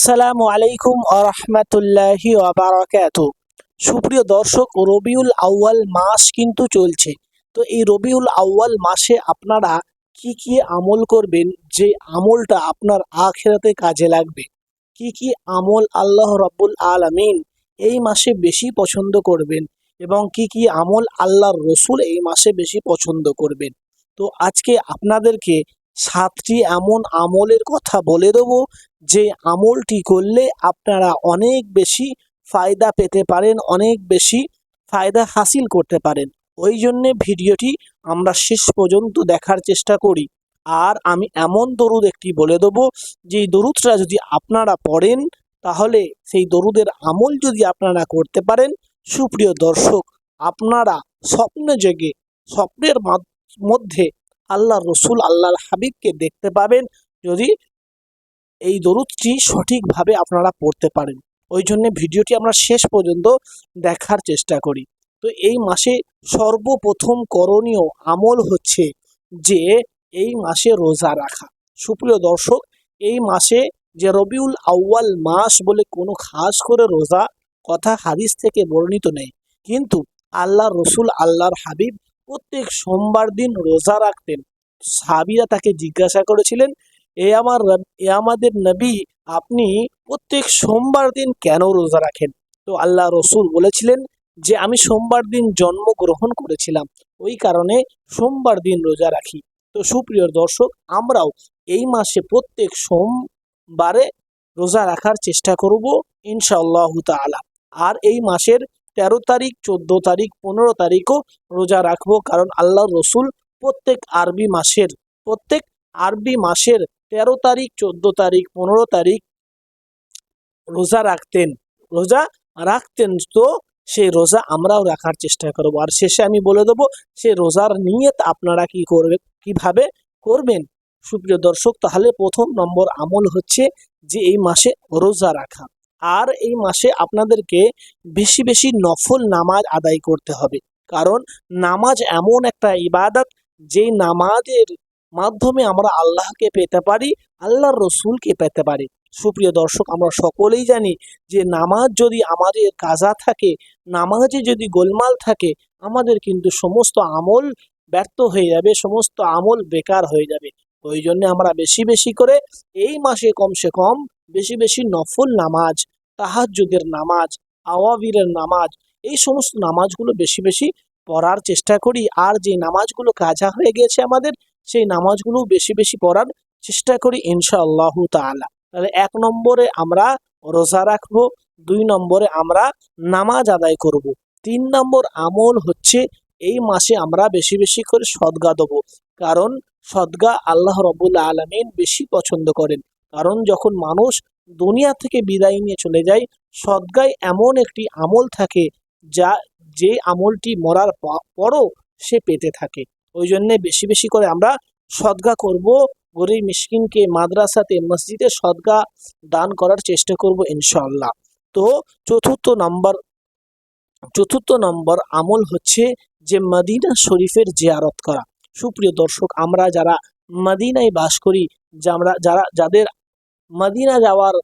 আসসালামু আলাইকুম আরহামাতুল্লাহি আবরাকাত সুপ্রিয় দর্শক, রবিউল আউয়াল মাস কিন্তু চলছে। তো এই রবিউল আউয়াল মাসে আপনারা কি কি আমল করবেন? যে আমলটা আপনার আখেরাতে কাজে লাগবে। কি কি আমল আল্লাহ রাব্বুল আলামিন এই মাসে বেশি পছন্দ করবেন? এবং কি কি আমল আল্লাহর রসুল এই মাসে বেশি পছন্দ করবেন? তো আজকে আপনাদেরকে সাতটি এমন আমলের কথা বলে দেবো, যে আমলটি করলে আপনারা অনেক বেশি ফায়দা পেতে পারেন, অনেক বেশি ফায়দা হাসিল করতে পারেন। ওই জন্যে ভিডিওটি আমরা শেষ পর্যন্ত দেখার চেষ্টা করি। আর আমি এমন দরুদ একটি বলে দেবো যেই দরুদটা যদি আপনারা পড়েন, তাহলে সেই দরুদের আমল যদি আপনারা করতে পারেন, সুপ্রিয় দর্শক, আপনারা স্বপ্নে জেগে, স্বপ্নের মাধ- মধ্যে আল্লাহ রসুল আল্লাহ হাবিবকে দেখতে পাবেন যদি এই দরুদটি সঠিকভাবে আপনারা পড়তে পারেন। ওই জন্য ভিডিওটি আমরা শেষ পর্যন্ত দেখার চেষ্টা করি। তো এই মাসে সর্বপ্রথম করণীয় আমল হচ্ছে যে এই মাসে রোজা রাখা। সুপ্রিয় দর্শক, এই মাসে যে রবিউল আউয়াল মাস বলে কোনো খাস করে রোজা কথা হাদিস থেকে বর্ণিত নেই। কিন্তু আল্লাহ রসুল, আল্লাহর হাবিব প্রত্যেক সোমবার দিন রোজা রাখতেন। সাহাবিরা তাকে জিজ্ঞাসা করেছিলেন, এ আমার এ আমাদের নবী, আপনি প্রত্যেক সোমবার দিন কেন রোজা রাখেন? তো আল্লাহ রসুল বলেছিলেন যে, আমি সোমবার দিন জন্মগ্রহণ করেছিলাম, ওই কারণে সোমবার দিন রোজা রাখি। তো সুপ্রিয় দর্শক, আমরাও এই মাসে প্রত্যেক সোমবারে রোজা রাখার চেষ্টা করব, ইনশাআল্লাহ তাআলা। আর এই মাসের তেরো তারিখ, চোদ্দ তারিখ, পনেরো তারিখও রোজা রাখব, কারণ আল্লাহ রসুল প্রত্যেক আরবি মাসের, প্রত্যেক আরবি মাসের তেরো তারিখ, চোদ্দ তারিখ, পনেরো তারিখ রোজা রাখতেন। রোজা রাখতেন তো সেই রোজা আমরাও রাখার চেষ্টা করব। আর শেষে আমি বলে দেবো সেই রোজার নিয়ত আপনারা কি করবে, কীভাবে করবেন? সুপ্রিয় দর্শক, তাহলে প্রথম নম্বর আমল হচ্ছে যে এই মাসে রোজা রাখা। আর এই মাসে আপনাদেরকে বেশি বেশি নফল নামাজ আদায় করতে হবে। কারণ নামাজ এমন একটা ইবাদত যেই নামাজের মাধ্যমে আমরা আল্লাহকে পেতে পারি, আল্লাহর রসুলকে পেতে পারি। সুপ্রিয় দর্শক, আমরা সকলেই জানি যে নামাজ যদি আমাদের কাজা থাকে, নামাজে যদি গোলমাল থাকে, আমাদের কিন্তু সমস্ত আমল ব্যর্থ হয়ে যাবে, সমস্ত আমল বেকার হয়ে যাবে। ওই জন্য আমরা বেশি বেশি করে এই মাসে কমসে কম বেশি বেশি নফল নামাজ, তাহাজ্জুদের নামাজ, আওয়াবিরের নামাজ, এই সমস্ত নামাজগুলো বেশি বেশি পড়ার চেষ্টা করি। আর যে নামাজগুলো কাজা হয়ে গেছে আমাদের, সেই নামাজগুলো বেশি বেশি পড়ার চেষ্টা করি ইনশাআল্লাহ তাআলা। তাহলে এক নম্বরে আমরা রোজা রাখব, দুই নম্বরে আমরা নামাজ আদায় করব, তিন নম্বর আমল হচ্ছে এই মাসে আমরা বেশি বেশি করে সদগা দেবো। কারণ সদগা আল্লাহ রবুল আলমিন বেশি পছন্দ করেন। কারণ যখন মানুষ দুনিয়া থেকে বিদায় নিয়ে চলে যায়, সদগায় এমন একটি আমল থাকে যা যে আমলটি মরার পরও সে পেতে থাকে। ওই জন্যে বেশি বেশি করে আমরা সদগা করব, গরিব মিসকিনকে মাদ্রাসাতে, মসজিদে সদগা দান করার চেষ্টা করব ইনশাল্লাহ তো চতুর্থ নাম্বার, চতুর্থ নম্বর আমল হচ্ছে যে মদিনা শরীফের জিয়ারত করা। সুপ্রিয় দর্শক, আমরা যারা মদিনায় বাস করি যা আমরা যারা, যাদের মদিনা যাওয়ার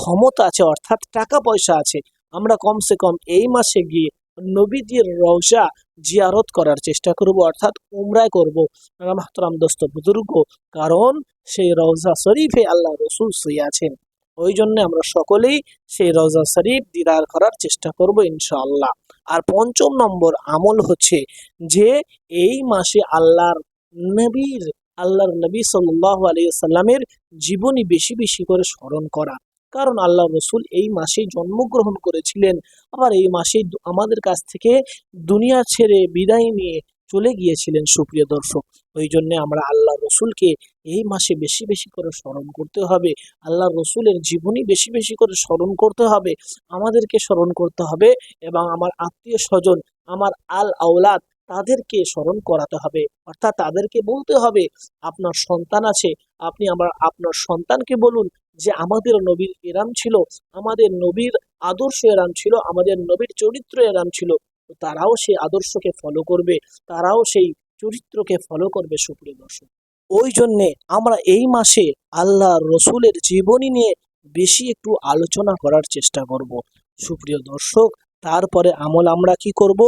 ক্ষমতা আছে, অর্থাৎ টাকা পয়সা আছে, আমরা কমসে কম এই মাসে গিয়ে নবীজির রওজা জিয়ারত করার চেষ্টা করব, অর্থাৎ উমরায় করব। মাহতরাম দোস্ত, বুজুর্গ, কারণ সেই রওজা শরীফে আল্লাহ রসুল শুয়ে আছেন। ওই জন্য আমরা সকলেই সেই রওজা শরীফ দিদার করার চেষ্টা করব ইনশাআল্লাহ। আর পঞ্চম নম্বর আমল হচ্ছে যে এই মাসে আল্লাহর নবীর, আল্লাহর নবী সাল্লাহ আলিয়াল্লামের জীবনী বেশি বেশি করে স্মরণ করা। কারণ আল্লাহ রসুল এই মাসেই জন্মগ্রহণ করেছিলেন। আবার এই মাসেই আমাদের কাছ থেকে দুনিয়া ছেড়ে বিদায় নিয়ে চলে গিয়েছিলেন সুপ্রিয় দর্শক। ওই জন্যে আমরা আল্লাহ রসুলকে এই মাসে বেশি বেশি করে স্মরণ করতে হবে। আল্লাহ রসুলের জীবনী বেশি বেশি করে স্মরণ করতে হবে। আমাদেরকে স্মরণ করতে হবে এবং আমার আত্মীয় স্বজন, আমার আল আওলাদ তাদেরকে স্মরণ করাতে হবে। অর্থাৎ তাদেরকে বলতে হবে, আপনার সন্তান আছে, আপনি আমার আপনার সন্তানকে বলুন যে আমাদের নবীর এরাম ছিল, আমাদের নবীর আদর্শ এরাম ছিল, আমাদের নবীর চরিত্র এরাম ছিল তারাও সেই আদর্শকে ফলো করবে, তারাও সেই চরিত্রকে ফলো করবে সুপ্রিয় দর্শক। ওই জন্যে আমরা এই মাসে আল্লাহ রসুলের জীবনী নিয়ে বেশি একটু আলোচনা করার চেষ্টা করব। সুপ্রিয় দর্শক, তারপরে আমল আমরা কি করব?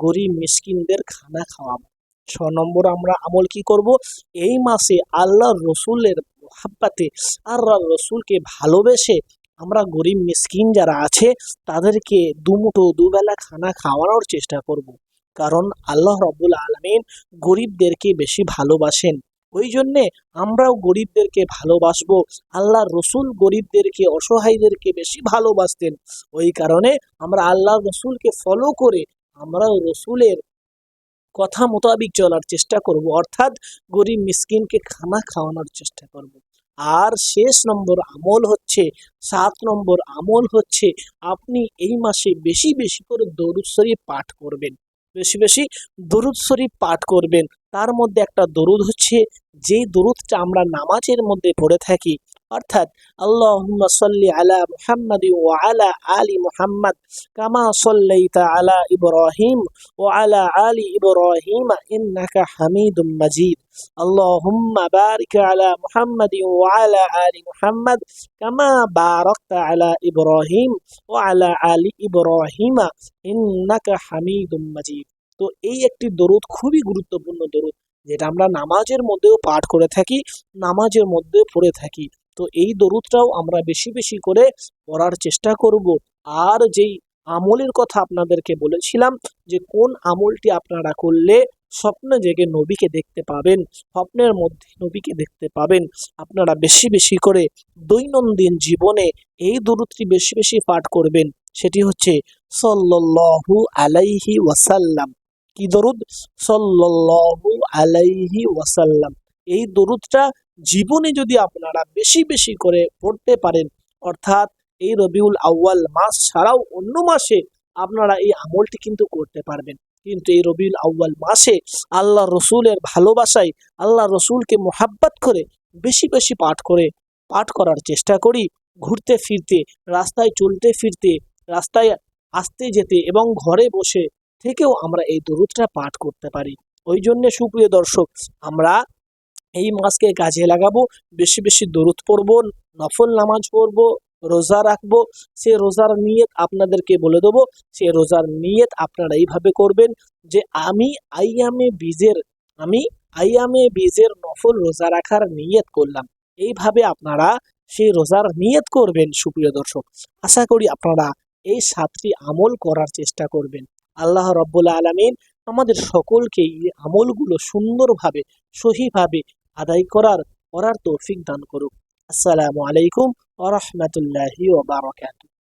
গরিব মিসকিনদের খানা খাওয়াবো। ছ নম্বর আমরা আমল কি করব? এই মাসে আল্লাহ রসুলের মোহাব্বাতে। আর রসুলকে ভালোবেসে আমরা গরিব মিসকিন যারা আছে, তাদেরকে দুমুঠো দুবেলা খানা খাওয়ানোর চেষ্টা করব। কারণ আল্লাহ রব্বুল আলমিন গরিবদেরকে বেশি ভালোবাসেন। ওই জন্যে আমরাও গরিবদেরকে ভালোবাসবো। আল্লাহর রসুল গরিবদেরকে, অসহায়দেরকে বেশি ভালোবাসতেন। ওই কারণে আমরা আল্লাহ রসুলকে ফলো করে আমরাও রসুলের কথা মোতাবিক চলার চেষ্টা করব। অর্থাৎ গরিব মিসকিনকে খানা খাওয়ানোর চেষ্টা করব। আর শেষ নম্বর আমল হচ্ছে, সাত নম্বর আমল হচ্ছে, আপনি এই মাসে বেশি বেশি করে দরুদ শরীফ পাঠ করবেন। বেশি বেশি দরুদ শরীফ পাঠ করবেন। তার মধ্যে একটা দরুদ হচ্ছে, যেই দরুদটা আমরা নামাজের মধ্যে পড়ে থাকি অর্থাৎ আল্লাহুম্মা সাল্লি আলা মুহাম্মাদি ওয়া আলা আলি মুহাম্মাদ কামা সাল্লাইতা আলা ইব্রাহিম ও আলা আলী ইব্রাহিম ইন্নাকা হামিদুম মাজিদ। আল্লাহুম্মা বারিক আলা মুহাম্মাদি ওয়া আলা আলি মুহাম্মাদ কামা বারাকতা আলা ইব্রাহিম ওয়া আলা আলি ইব্রাহিম ইন্নাকা হামিদুম মাজিদ। তো এই একটি দরুদ খুবই গুরুত্বপূর্ণ দরুদ যেটা আমরা নামাজের মধ্যেও পাঠ করে থাকি, নামাজের মধ্যেও পড়ে থাকি। তো এই দরুদটাও আমরা বেশি বেশি করে পড়ার চেষ্টা করব। আর যেই আমলের কথা আপনাদেরকে বলেছিলাম যে কোন আমলটি আপনারা করলে স্বপ্নে জেগে নবীকে দেখতে পাবেন, স্বপ্নের মধ্যে নবীকে দেখতে পাবেন। আপনারা বেশি বেশি করে দৈনন্দিন জীবনে এই দরুদটি বেশি বেশি পাঠ করবেন। সেটি হচ্ছে সল্লাল্লাহু আলাইহি ওয়াসাল্লাম। কি দরুদ? সল্লাল্লাহু আলাইহি ওয়াসাল্লাম। এই দরুদটা জীবনে যদি আপনারা বেশি বেশি করে পড়তে পারেন, অর্থাৎ এই রবিউল আউয়াল মাস ছাড়াও অন্য মাসে আপনারা এই আমলটি কিন্তু করতে পারবেন। কিন্তু এই রবিউল আউয়াল মাসে আল্লাহ রসুলের ভালোবাসায় আল্লাহ রসুলকে মোহাব্বত করে বেশি বেশি পাঠ করে, পাঠ করার চেষ্টা করি, ঘুরতে ফিরতে, রাস্তায় চলতে ফিরতে, রাস্তায় আসতে যেতে এবং ঘরে বসে থেকেও আমরা এই দরুদটা পাঠ করতে পারি। ওই জন্যে সুপ্রিয় দর্শক, আমরা এই মাসকে কাজে লাগাবো, বেশি বেশি দরুদ পড়ব, নফল নামাজ পড়ব, রোজা রাখব, সে রোজার নিয়ত আপনাদেরকে বলে দেবো, সে রোজার নিয়ত আপনারা এইভাবে করবেন যে আমি আইয়ামে বীজের, আমি আইয়ামে বীজের নফল রোজা রাখার নিয়ত করলাম। এইভাবে আপনারা সেই রোজার নিয়ত করবেন, সুপ্রিয় দর্শক। আশা করি আপনারা এই সাতটি আমল করার চেষ্টা করবেন। আল্লাহ রব্বুল আলমিন আমাদের সকলকে এই আমলগুলো সুন্দরভাবে, সহিভাবে আদায় করার করার তৌফিক দান করুক আসসালামু আলাইকুম ওরহমতুল্লাহি ওবারকাত